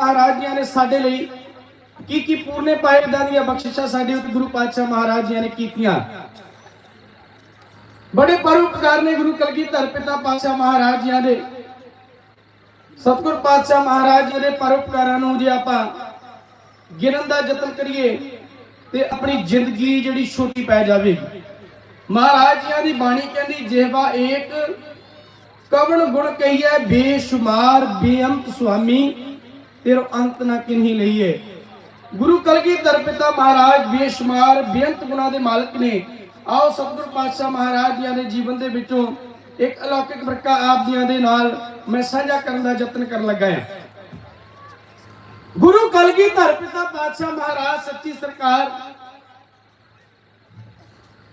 ਮਹਾਰਾਜ ਜੀ ਨੇ ਸਾਡੇ ਲਈ ਕੀ ਕੀ ਪੂਰਨੇ ਪਾਏ ਇਦਾਂ ਦੀਆਂ ਬਖਸ਼ਿਸ਼ਾਂ ਸਾਡੇ ਉੱਤੇ ਗੁਰੂ ਪਾਤਸ਼ਾਹ ਮਹਾਰਾਜ ਜੀ ਨੇ ਕੀਤੀਆਂ। ਬੜੇ ਪਰਉਪਕਾਰ ਨੇ ਗੁਰੂ ਕਲਗੀਧਰ ਪਿਤਾ ਪਾਤਸ਼ਾਹ ਮਹਾਰਾਜ ਜੀ ਦੇ। ਸਤਿਗੁਰ ਪਾਤਸ਼ਾਹ ਮਹਾਰਾਜ ਜੀ ਦੇ ਪਰਉਪਕਾਰਾਂ ਨੂੰ ਜੇ ਆਪਾਂ ਗਿਣਨ ਦਾ ਯਤਨ ਕਰੀਏ, ਤੇ ਆਪਣੀ ਜ਼ਿੰਦਗੀ ਜਿਹੜੀ ਛੋਟੀ ਪੈ ਜਾਵੇਗੀ ਮਹਾਰਾਜ ਜੀਆਂ ਦੀ ਬਾਣੀ ਕਹਿੰਦੀ, ਜਿਹਵਾ ਏਕ ਕਵਣ ਗੁਣ ਕਹੀਐ, ਬੇਸ਼ੁਮਾਰ ਬੇਅੰਤ ਸੁਆਮੀ। ਤੇਰੋ ਅੰਤ ਨਾ ਕਿਨਹੀ ਲਈਏ। ਗੁਰੂ ਕਲਗੀਧਰ ਪਿਤਾ ਮਹਾਰਾਜ ਬੇਸ਼ੁਮਾਰ, ਬੇਅੰਤ ਗੁਣਾਂ ਦੇ ਮਾਲਕ ਨੇ। ਆਓ ਸਤਿਗੁਰ ਪਾਤਸ਼ਾਹ ਮਹਾਰਾਜ ਜੀਆਂ ਦੇ ਜੀਵਨ ਦੇ ਵਿੱਚੋਂ ਇੱਕ ਅਲੌਕਿਕ ਬਰਕਾ ਆਪ ਜੀਆਂ ਦੇ ਨਾਲ ਮੈਂ ਸਾਂਝਾ ਕਰਨ ਦਾ ਯਤਨ ਕਰਨ ਲੱਗਾ ਹਾਂ। ਗੁਰੂ ਕਲਗੀਧਰ ਪਿਤਾ ਪਾਤਸ਼ਾਹ ਮਹਾਰਾਜ, ਸੱਚੀ ਸਰਕਾਰ।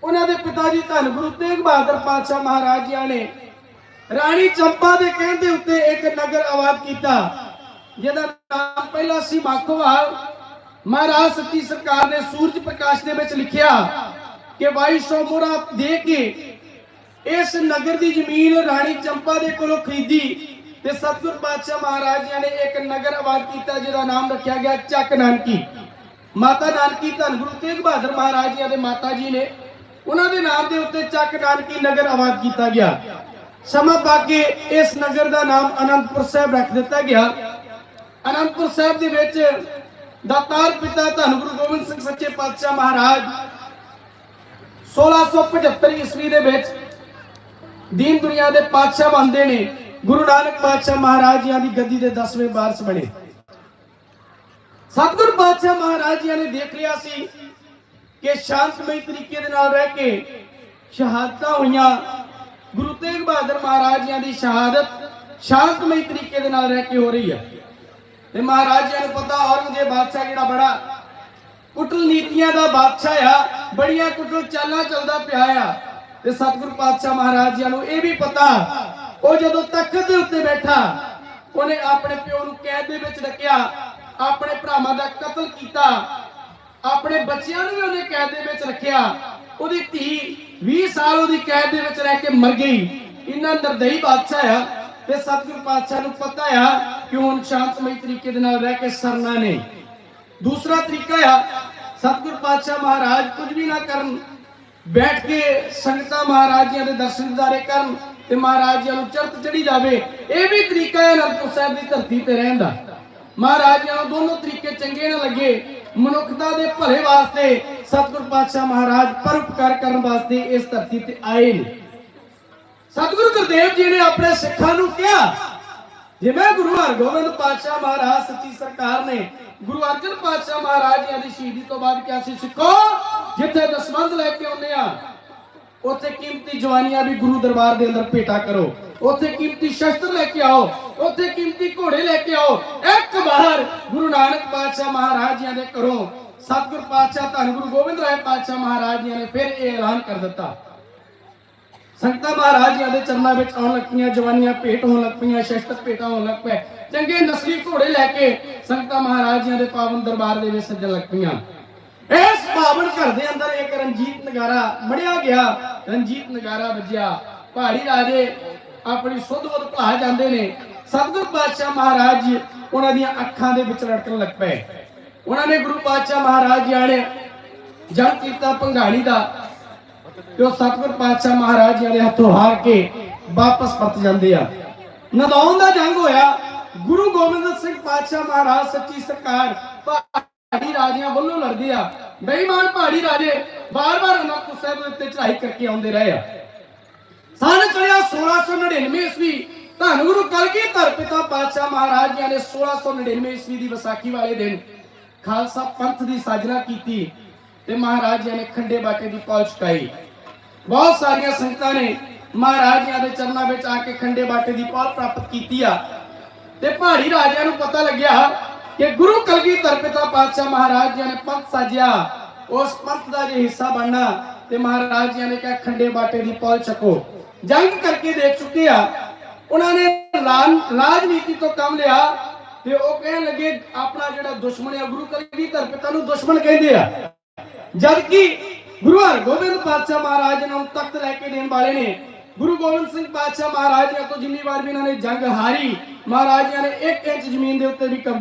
ਉਹਨਾਂ ਦੇ ਪਿਤਾ ਜੀ ਧੰਨ ਗੁਰੂ ਤੇਗ ਬਹਾਦਰ ਪਾਤਸ਼ਾਹ ਮਹਾਰਾਜ ਜੀ ਨੇ ਰਾਣੀ ਚੰਪਾ ਦੇ ਕਹਿਣ ਦੇ ਉੱਤੇ ਇੱਕ ਨਗਰ ਆਬਾਦ ਕੀਤਾ। ਜਿਹਦਾ ਨਾਮ ਪਹਿਲਾ ਸੀ ਮਾਖੋਵਾਲ। ਮਹਾਰਾਜ ਸੱਚੀ ਸਰਕਾਰ ਨੇ ਸੂਰਜ ਪ੍ਰਕਾਸ਼ ਦੇ ਵਿੱਚ ਲਿਖਿਆ ਕਿ 2200 ਮੋਹਰਾ ਦੇ ਕੇ ਇਸ ਨਗਰ ਦੀ ਜ਼ਮੀਨ ਰਾਣੀ ਚੰਪਾ ਦੇ ਕੋਲੋਂ ਖਰੀਦੀ ਤੇ ਸਤਿਗੁਰ ਪਾਤਸ਼ਾਹ ਮਹਾਰਾਜ ਜੀ ਨੇ ਇੱਕ ਨਗਰ ਆਬਾਦ ਕੀਤਾ ਜਿਹਦਾ ਨਾਮ ਰੱਖਿਆ ਗਿਆ ਚੱਕ ਨਾਨਕੀ। ਮਾਤਾ ਨਾਨਕੀ ਧੰਨ ਗੁਰੂ ਤੇਗ ਬਹਾਦਰ ਮਹਾਰਾਜ ਜੀ ਦੇ ਮਾਤਾ ਜੀ ਨੇ ਉਹਨਾਂ ਦੇ ਨਾਮ ਦੇ ਉੱਤੇ ਚੱਕ ਨਾਨਕੀ ਨਗਰ ਆਬਾਦ ਕੀਤਾ ਗਿਆ। ਸਮਾਂ ਪਾ ਕੇ ਇਸ ਨਗਰ ਦਾ ਨਾਮ ਅਨੰਦਪੁਰ ਸਾਹਿਬ ਰੱਖ ਦਿੱਤਾ ਗਿਆ। ਅਨੰਦਪੁਰ ਸਾਹਿਬ ਦੇ ਵਿੱਚ ਦਾਤਾਰ ਪਿਤਾ ਧੰਨ ਗੁਰੂ ਗੋਬਿੰਦ ਸਿੰਘ ਸੱਚੇ ਪਾਤਸ਼ਾਹ ਮਹਾਰਾਜ 1675 ਈਸਵੀ ਦੇ ਵਿੱਚ ਦੀਨ ਦੁਨੀਆ ਦੇ ਪਾਤਸ਼ਾਹ ਬਣਦੇ ਨੇ, ਗੁਰੂ ਨਾਨਕ ਪਾਤਸ਼ਾਹ ਮਹਾਰਾਜ ਜੀਆਂ ਦੀ ਗੱਦੀ ਦੇ 10ਵੇਂ ਵਾਰਸ ਬਣੇ। ਸਤਿਗੁਰ ਪਾਤਸ਼ਾਹ ਮਹਾਰਾਜ ਜੀਆਂ ਨੇ ਦੇਖ ਲਿਆ ਸੀ ਕਿ ਸ਼ਾਂਤਮਈ ਤਰੀਕੇ ਦੇ ਨਾਲ ਰਹਿ ਕੇ ਸ਼ਹਾਦਤਾਂ ਹੋਈਆਂ। ਗੁਰੂ ਤੇਗ ਬਹਾਦਰ ਮਹਾਰਾਜ ਜੀਆਂ ਦੀ ਸ਼ਹਾਦਤ ਸ਼ਾਂਤਮਈ ਤਰੀਕੇ ਦੇ ਨਾਲ ਰਹਿ ਕੇ ਹੋ ਰਹੀ ਹੈ। ਤੇ ਮਹਾਰਾਜ ਜੀ ਨੂੰ ਪਤਾ ਔਰੰਗਜ਼ੇਬ ਬਾਦਸ਼ਾਹ ਜਿਹੜਾ ਬੜਾ? ਕੁਟਲ ਨੀਤੀਆਂ ਦਾ ਬਾਦਸ਼ਾਹ ਆ, ਬੜੀਆਂ ਕੁਟਲ ਚਾਲਾਂ ਚੱਲਦਾ ਪਿਆ ਆ। ਤੇ ਸਤਿਗੁਰੂ ਪਾਤਸ਼ਾਹ ਮਹਾਰਾਜ ਜੀ ਨੂੰ ਇਹ ਵੀ ਪਤਾ, ਉਹ ਜਦੋਂ ਤਖਤ ਦੇ ਉੱਤੇ ਬੈਠਾ, ਉਹਨੇ ਆਪਣੇ ਪਿਓ ਨੂੰ ਕੈਦ ਦੇ ਵਿੱਚ ਰੱਖਿਆ, ਆਪਣੇ ਭਰਾਵਾਂ ਦਾ ਕਤਲ ਕੀਤਾ, ਆਪਣੇ ਬੱਚਿਆਂ ਨੂੰ ਵੀ ਉਹਨੇ ਕੈਦ ਦੇ ਵਿੱਚ ਰੱਖਿਆ। ਉਹਦੀ ਧੀ 20 ਸਾਲ ਉਹਦੀ ਕੈਦ ਦੇ ਵਿੱਚ ਰਹਿ ਕੇ ਮਰ ਗਈ। ਇੰਨਾ ਨਿਰਦਈ ਬਾਦਸ਼ਾਹ ਆ। ਤੇ ਸਤਿਗੁਰੂ ਪਾਤਸ਼ਾਹ ਨੂੰ ਪਤਾ ਆ ਕਿ ਹੁਣ ਸ਼ਾਂਤਮਈ ਤਰੀਕੇ ਦੇ ਨਾਲ ਰਹਿ ਕੇ ਸਰਨਾ ਨਹੀਂ ਦੂਸਰਾ ਤਰੀਕਾ ਆ, ਸਤਿਗੁਰ ਪਾਤਸ਼ਾਹ ਮਹਾਰਾਜ ਕੁਝ ਵੀ ਨਾ ਕਰਨ, ਬੈਠ ਕੇ ਸੰਗਤਾਂ ਮਹਾਰਾਜਿਆਂ ਦੇ ਦਰਸ਼ਨ ਦਿਦਾਰੇ ਕਰਨ ਤੇ ਮਹਾਰਾਜਿਆਂ ਨੂੰ ਚਰਤ ਚੜੀ ਜਾਵੇ, ਇਹ ਵੀ ਤਰੀਕਾ ਹੈ ਅਨੰਦਪੁਰ ਸਾਹਿਬ ਦੀ ਧਰਤੀ ਤੇ ਰਹਿਣ ਦਾ। ਮਹਾਰਾਜਿਆਂ ਨੂੰ ਦੋਨੋਂ ਤਰੀਕੇ ਚੰਗੇ ਨਾ ਲੱਗੇ, ਮਨੁੱਖਤਾ ਦੇ ਭਲੇ ਵਾਸਤੇ ਸਤਿਗੁਰ ਪਾਤਸ਼ਾਹ ਮਹਾਰਾਜ ਪਰਉਪਕਾਰ ਕਰਨ ਵਾਸਤੇ ਇਸ ਧਰਤੀ ਤੇ ਆਏ ਨੇ। ਸਤਿਗੁਰੂ ਗੁਰਦੇਵ ਜੀ ਨੇ ਆਪਣੇ ਸਿੱਖਾਂ ਨੂੰ ਕਿਹਾ ਜਿਵੇਂ ਗੁਰੂ ਹਰਗੋਬਿੰਦ ਪਾਤਸ਼ਾਹ ਮਹਾਰਾਜ, ਸੱਚੀ ਸਰਕਾਰ ਨੇ ਗੁਰੂ ਅਰਜਨ ਪਾਤਸ਼ਾਹ ਮਹਾਰਾਜ ਜੀ ਦੀ ਸ਼ਹੀਦੀ ਤੋਂ ਬਾਅਦ ਕਿਹਾ ਸੀ, ਸਿੱਖੋ, ਜਿੱਥੇ ਦਸਵੰਧ ਲੈ ਕੇ ਆਉਂਦੇ ਆ, ਉੱਥੇ ਕੀਮਤੀ ਜਵਾਨੀਆਂ ਵੀ ਗੁਰੂ ਦਰਬਾਰ ਦੇ ਅੰਦਰ ਭੇਟਾ ਕਰੋ। ਉੱਥੇ ਕੀਮਤੀ ਸ਼ਸਤਰ ਲੈ ਕੇ ਆਓ, ਉੱਥੇ ਕੀਮਤੀ ਘੋੜੇ ਲੈ ਕੇ ਆਓ, ਇੱਕ ਵਾਰ ਗੁਰੂ ਨਾਨਕ ਪਾਤਸ਼ਾਹ ਮਹਾਰਾਜ ਜੀ ਦੇ ਘਰੋਂ ਸਤਿਗੁਰ ਪਾਤਸ਼ਾਹ, ਧੰਨ ਗੁਰੂ ਗੋਬਿੰਦ ਰਾਏ ਪਾਤਸ਼ਾਹ ਮਹਾਰਾਜ ਜੀ ਨੇ ਫਿਰ ਇਹ ਐਲਾਨ ਕਰ ਦਿੱਤਾ। ਸੰਗਤਾਂ ਮਹਾਰਾਜ ਦੇ ਚਰਨਾਂ ਵਿੱਚ ਆਉਣ ਲੱਗ ਪਈਆਂ, ਜਵਾਨੀਆਂ ਭੇਟ ਹੋਣ ਲੱਗ ਪਈਆਂ ਸ਼ਸਤਰ ਭੇਟਾਂ ਹੋਣ ਲੱਗ ਪਏ ਚੰਗੇ ਨਸਲੀ ਘੋੜੇ ਲੈ ਕੇ ਸੰਗਤਾਂ ਮਹਾਰਾਜ ਦੇ ਪਾਵਨ ਦਰਬਾਰ ਦੇ ਵਿੱਚ ਸੱਜਣ ਲੱਗ ਪਈਆਂ। ਇਸ ਪਾਵਨ ਘਰ ਦੇ ਅੰਦਰ ਇੱਕ ਰਣਜੀਤ ਨਗਾਰਾ ਮੜਿਆ ਗਿਆ। ਰਣਜੀਤ ਨਗਾਰਾ ਵੱਜਿਆ। ਪਹਾੜੀ ਰਾਜੇ ਆਪਣੀ ਸੁੱਧ ਬੁੱਧ ਭੁਲਾ ਜਾਂਦੇ ਨੇ। ਸਤਿਗੁਰ ਪਾਤਸ਼ਾਹ ਮਹਾਰਾਜ ਜੀ ਉਹਨਾਂ ਦੀਆਂ ਅੱਖਾਂ ਦੇ ਵਿੱਚ ਰੜਕਣ ਲੱਗ ਪਏ। ਉਹਨਾਂ ਨੇ ਗੁਰੂ ਪਾਤਸ਼ਾਹ ਮਹਾਰਾਜ ਜੀ ਆਣੇ ਜੰਗ ਕੀਤਾ ਭੰਗਾਣੀ ਦਾ ਤੇ ਉਹ ਸਤਿਗੁਰ ਪਾਤਸ਼ਾਹ ਮਹਾਰਾਜ ਜੀ ਦੇ ਹੱਥੋਂ ਹਾਰ ਕੇ ਵਾਪਸ ਪਰਤ ਜਾਂਦੇ ਆ। ਨਦੌਣ ਦਾ ਜੰਗ ਹੋਇਆ। ਗੁਰੂ ਗੋਬਿੰਦ ਸਿੰਘ ਪਾਤਸ਼ਾਹ ਮਹਾਰਾਜ ਸੱਚੀ ਸਰਕਾਰ ਪਹਾੜੀ ਰਾਜਿਆਂ ਵੱਲੋਂ ਲੜਦੇ ਆ। ਬੇਈਮਾਨ ਪਹਾੜੀ ਰਾਜੇ ਬਾਰ-ਬਾਰ ਅਨੰਦਪੁਰ ਸਾਹਿਬ ਦੇ ਉੱਤੇ ਚੜ੍ਹਾਈ ਕਰਕੇ ਆਉਂਦੇ ਰਹੇ ਆ। ਸਨ ਚੜਿਆ 1699 ਈਸਵੀ। ਧੰਨ ਗੁਰੂ ਕਲਗੀਧਰ ਪਿਤਾ ਪਾਤਸ਼ਾਹ ਮਹਾਰਾਜ ਜੀ ਨੇ 1699 ਈਸਵੀ ਦੀ ਵਿਸਾਖੀ ਵਾਲੇ ਦਿਨ ਖਾਲਸਾ ਪੰਥ ਦੀ ਸਾਜਨਾ ਕੀਤੀ ਤੇ ਮਹਾਰਾਜ ਜੀ ਨੇ ਖੰਡੇ ਬਾਟੇ ਦੀ ਪੌਲ ਚੁਕਾਈ। ਬਹੁਤ ਸਾਰੀਆਂ ਸੰਗਤਾਂ ਨੇ ਮਹਾਰਾਜ ਜੀ ਦੇ ਚਰਨਾਂ ਵਿੱਚ ਆ ਕੇ ਖੰਡੇ ਬਾਟੇ ਦੀ ਪੌਲ ਪ੍ਰਾਪਤ ਕੀਤੀ ਆ। ਤੇ ਪਹਾੜੀ ਰਾਜਿਆਂ ਨੂੰ ਪਤਾ ਲੱਗਿਆ ਕਿ ਗੁਰੂ ਕਲਗੀਧਰ ਪਿਤਾ ਪਾਤਸ਼ਾਹ ਮਹਾਰਾਜ ਜੀ ਨੇ ਪੰਥ ਸਾਜਿਆ। ਉਸ ਪੰਥ ਦਾ ਜੇ ਹਿੱਸਾ ਬਣਨਾ, ਤੇ ਮਹਾਰਾਜ ਜੀ ਨੇ ਕਿਹਾ, ਖੰਡੇ ਬਾਟੇ ਦੀ ਪੌਲ ਚੱਕੋ ਜੰਗ ਕਰਕੇ ਦੇਖ ਚੁੱਕੇ ਆ। ਉਹਨਾਂ ਨੇ ਰਾਜਨੀਤੀ ਤੋਂ ਕੰਮ ਲਿਆ ਤੇ ਉਹ ਕਹਿਣ ਲੱਗੇ, ਆਪਣਾ ਜਿਹੜਾ ਦੁਸ਼ਮਣ ਹੈ ਗੁਰੂ ਕਲਗੀਧਰ ਪਿਤਾ ਨੂੰ ਦੁਸ਼ਮਣ ਕਹਿੰਦੇ ਆ। ਜਦ ਕਿ ਗੁਰੂ ਹਰਗੋਬਿੰਦ ਪਾਤਸ਼ਾਹ ਮਹਾਰਾਜ ਨੂੰ ਤਖਤ ਲੈ ਕੇ ਦੇਣ ਵਾਲੇ ਨੇ। ਗੁਰੂ ਗੋਬਿੰਦ ਸਿੰਘ ਪਾਤਸ਼ਾਹ ਮਹਾਰਾਜ ਜੀ ਤੋਂ ਜਿੰਨੀ ਵਾਰ ਵੀ ਇਹਨਾਂ ਨੇ ਜੰਗ ਹਾਰੀ, ਮਹਾਰਾਜ ਨੇ 1 ਇੰਚ ਜ਼ਮੀਨ ਦੇ ਉੱਤੇ ਵੀ ਕਬਜ਼ਾ